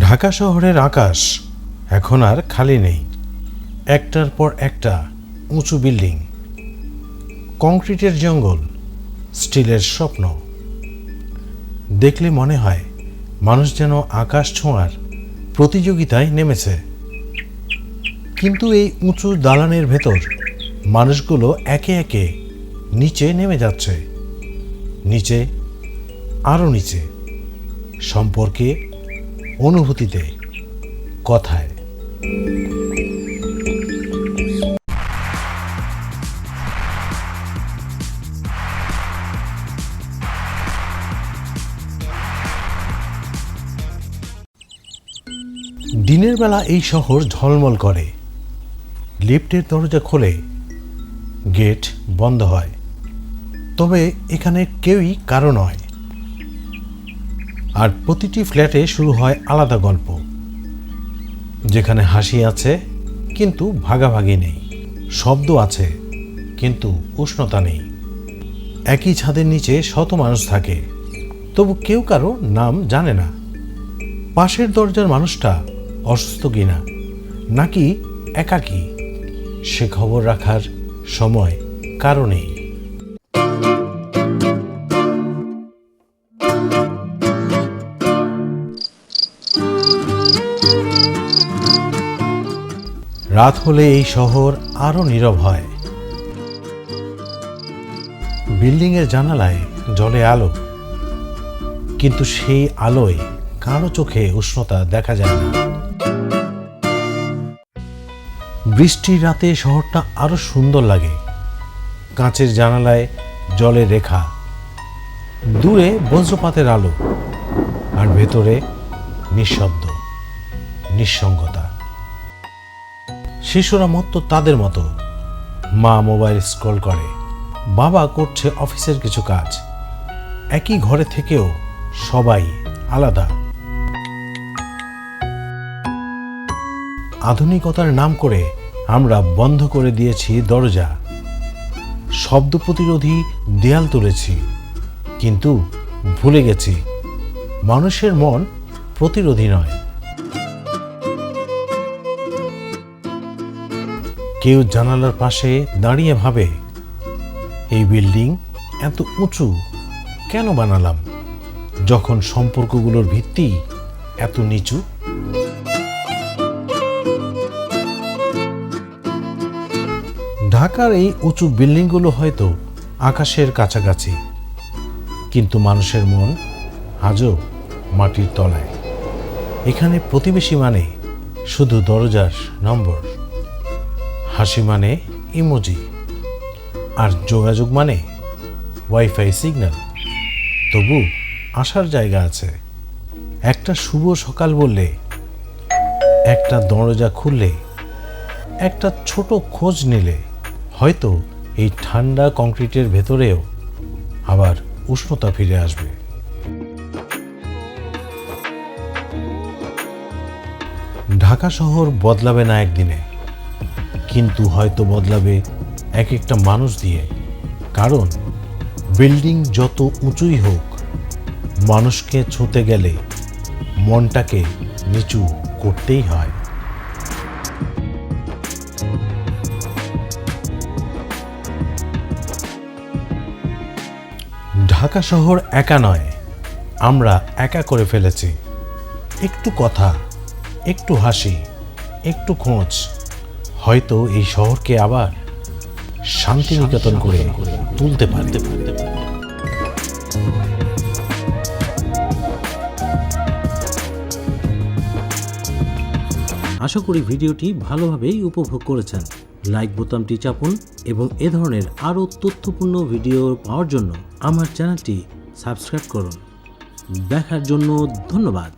ঢাকা শহরের আকাশ এখন আর খালি নেই। একটার পর একটা উঁচু বিল্ডিং। কংক্রিটের জঙ্গল, স্টিলের স্বপ্ন। দেখলে মনে হয় মানুষ যেন আকাশ ছোঁয়ার প্রতিযোগিতায় নেমেছে। কিন্তু এই উঁচু দালানের ভেতর মানুষগুলো একে একে নিচে নেমে যাচ্ছে। নিচে আরও নিচে, সম্পর্কে অনুভূতিতে কথায়। দিনের বেলা এই শহর ঝলমল করে। লিফটের দরজা খোলে, গেট বন্ধ হয়। তবে এখানে কেউই কারও নয়। আর প্রতিটি ফ্ল্যাটে শুরু হয় আলাদা গল্প। যেখানে হাসি আছে, কিন্তু ভাগাভাগি নেই। শব্দ আছে, কিন্তু উষ্ণতা নেই। একই ছাদের নিচে শত মানুষ থাকে। তবু কেউ কারও নাম জানে না। পাশের দরজার মানুষটা অসুস্থ কিনা, নাকি একাকী? সে খবর রাখার সময় কারণেই রাত হলে এই শহর আরও নীরব হয়। বিল্ডিংয়ের জানালায় জলে আলো। কিন্তু সেই আলোয় কারও চোখে উষ্ণতা দেখা যায় না। বৃষ্টির রাতে শহরটা আরও সুন্দর লাগে। কাঁচের জানালায় জলের রেখা। দূরে বজ্রপাতের আলো। আর ভেতরে নিঃশব্দ, নিঃসঙ্গতা। শিশুরা মতো তাদের মতো। মা মোবাইল স্ক্রল করে। বাবা করছে অফিসের কিছু কাজ। একই ঘরে থেকেও সবাই আলাদা। আধুনিকতার নাম করে আমরা বন্ধ করে দিয়েছি দরজা। শব্দ প্রতিরোধী দেয়াল তুলেছি। কিন্তু ভুলে গেছি। মানুষের মন প্রতিরোধী নয়। কেউ জানালার পাশে দাঁড়িয়ে ভাবে, এই বিল্ডিং এত উঁচু, কেন বানালাম? যখন সম্পর্কগুলোর ভিত্তি এত নিচু? ঢাকার এই উঁচু বিল্ডিংগুলো হয়তো আকাশের কাছাকাছি, কিন্তু মানুষের মন আজও মাটির তলায়। এখানে প্রতিবেশী মানে শুধু দরজার নম্বর। হাসি মানে ইমোজি আর যোগাযোগ মানে ওয়াইফাই সিগন্যাল তবু আসার জায়গা আছে। একটা শুভ সকাল বললে, একটা দরজা খুললে, একটা ছোট খোঁজ নিলে, হয়তো এই ঠান্ডা কংক্রিটের ভেতরেও আবার উষ্ণতা ফিরে আসবে। ঢাকা শহর বদলাবে না একদিনে। কিন্তু হয়তো বদলাবে এক একটা মানুষ দিয়ে। কারণ বিল্ডিং যত উঁচুই হোক, মানুষকে ছুঁতে গেলে মনটাকে নিচু করতেই হয়। ঢাকা শহর একা নয়, আমরা একা করে ফেলেছি। একটু কথা, একটু হাসি, একটু খোঁজ। হয়তো এই শহরকে আবার শান্তিনিকেতন করে তুলতে পারতে পারতে পারে। আশা করি ভিডিওটি ভালোভাবেই উপভোগ করেছেন। লাইক বোতামটি চাপুন এবং এ ধরনের আরও তথ্যপূর্ণ ভিডিও পাওয়ার জন্য আমার চ্যানেলটি সাবস্ক্রাইব করুন। দেখার জন্য ধন্যবাদ।